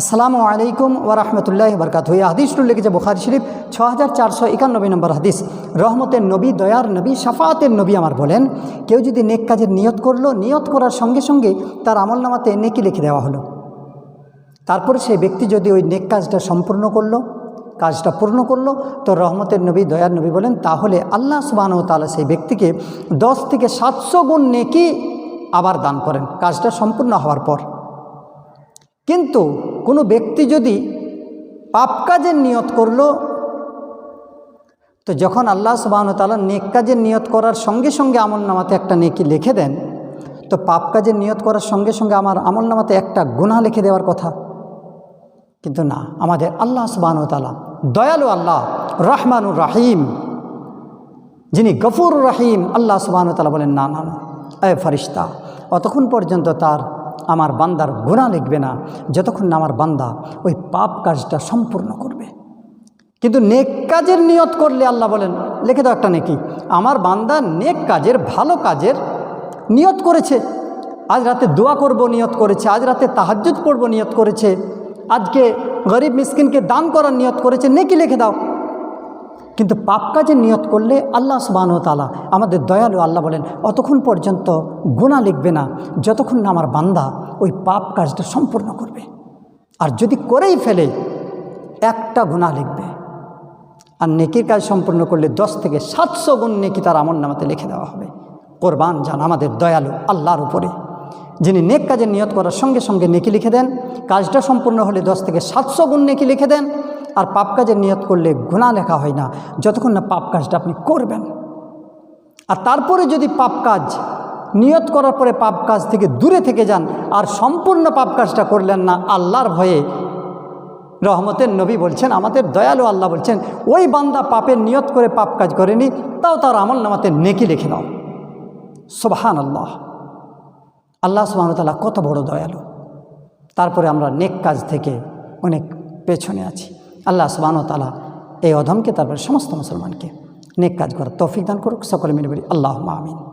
আসসালামু আলাইকুম ওরহমতুল্লাহ বরকাত এই হাদিসটুল লিখেছে বুখারি শরীফ ছ হাজার চারশো একানব্বই নম্বর হাদিস। রহমতের নবী, দয়ার নবী সাফাতের নবী আমার বলেন, কেউ যদি নেক কাজের নিয়ত করল, নিয়ত করার সঙ্গে সঙ্গে তার আমল নামাতে নেকি লিখে দেওয়া হলো। তারপরে সেই ব্যক্তি যদি ওই নেক কাজটা সম্পূর্ণ করল, কাজটা পূর্ণ করল, তো রহমতের নবী, দয়ার নবী বলেন, তাহলে আল্লাহ সুবাহ তালা সেই ব্যক্তিকে দশ থেকে সাতশো গুণ নেকি আবার দান করেন, কাজটা সম্পূর্ণ হওয়ার পর। কিন্তু কোনো ব্যক্তি যদি পাপ কাজের নিয়ত করল, তো যখন আল্লাহ সুবাহতালা নেক কাজের নিয়ত করার সঙ্গে সঙ্গে আমল নামাতে একটা নেকি লিখে দেন, তো পাপ কাজের নিয়ত করার সঙ্গে সঙ্গে আমার আমল নামাতে একটা গুণা লিখে দেওয়ার কথা। কিন্তু না, আমাদের আল্লাহ সুবাহতালা দয়ালু আল্লাহ, রহমানুর রাহিম, যিনি গফুর রাহিম, আল্লাহ সুবাহতালা বলেন, না না এ ফরিস্তা অতক্ষণ পর্যন্ত তার আমার বান্দার গুণা লিখবে না, যতক্ষণ না আমার বান্দা ওই পাপ কাজটা সম্পূর্ণ করবে। কিন্তু নেক কাজের নিয়ত করলে আল্লাহ বলেন, লিখে দাও একটা নেকি, আমার বান্দা নেক কাজের, ভালো কাজের নিয়ত করেছে। আজ রাতে দোয়া করব নিয়ত করেছে, আজ রাতে তাহাজ্জুদ পড়ব নিয়ত করেছে। আজকে গরিব মিসকিনকে দান করার নিয়ত করেছে, নেকি লিখে দাও। কিন্তু পাপ কাজের নিয়ত করলে আল্লাহ তালা আমাদের দয়ালু আল্লাহ বলেন, অতক্ষণ পর্যন্ত গুণা লিখবে না, যতক্ষণ না আমার বান্দা ওই পাপ কাজটা সম্পূর্ণ করবে। আর যদি করেই ফেলে, একটা গুণা লিখবে। আর নেকির কাজ সম্পূর্ণ করলে দশ থেকে সাতশো গুণ নেকি তার আমল নামাতে লিখে দেওয়া হবে। কোরবান যান আমাদের দয়ালু আল্লাহর উপরে। যিনি নেক কাজের নিয়ত করার সঙ্গে সঙ্গে নেকি লিখে দেন, কাজটা সম্পূর্ণ হলে দশ থেকে সাতশো গুণ নেকি লিখে দেন আর পাপ কাজের নিয়ত করলে গুণা লেখা হয় না, যতক্ষণ না পাপ কাজটা আপনি করবেন। আর তারপরে যদি পাপ কাজ নিয়ত করার পরে পাপ কাজ থেকে দূরে থেকে যান, আর সম্পূর্ণ পাপ কাজটা করলেন না, আল্লাহর ভয়ে রহমতের নবী বলছেন, আমাদের দয়ালু আল্লাহ বলছেন, ওই বান্দা পাপের নিয়ত করে পাপ কাজ করেনি, তাও তার আমল নামাতে নেকি লিখে দাও সোবাহান আল্লাহ আল্লাহ সুবাহতাল্লাহ কত বড় দয়ালু। তারপরে আমরা নেক কাজ থেকে অনেক পেছনে আছি। আল্লাহ সুবাহতালা এই অধমকে, তারপরে সমস্ত মুসলমানকে নেক কাজ করার তৌফিক দান করুক। সকলে মিলে বলি আল্লাহ আমিন।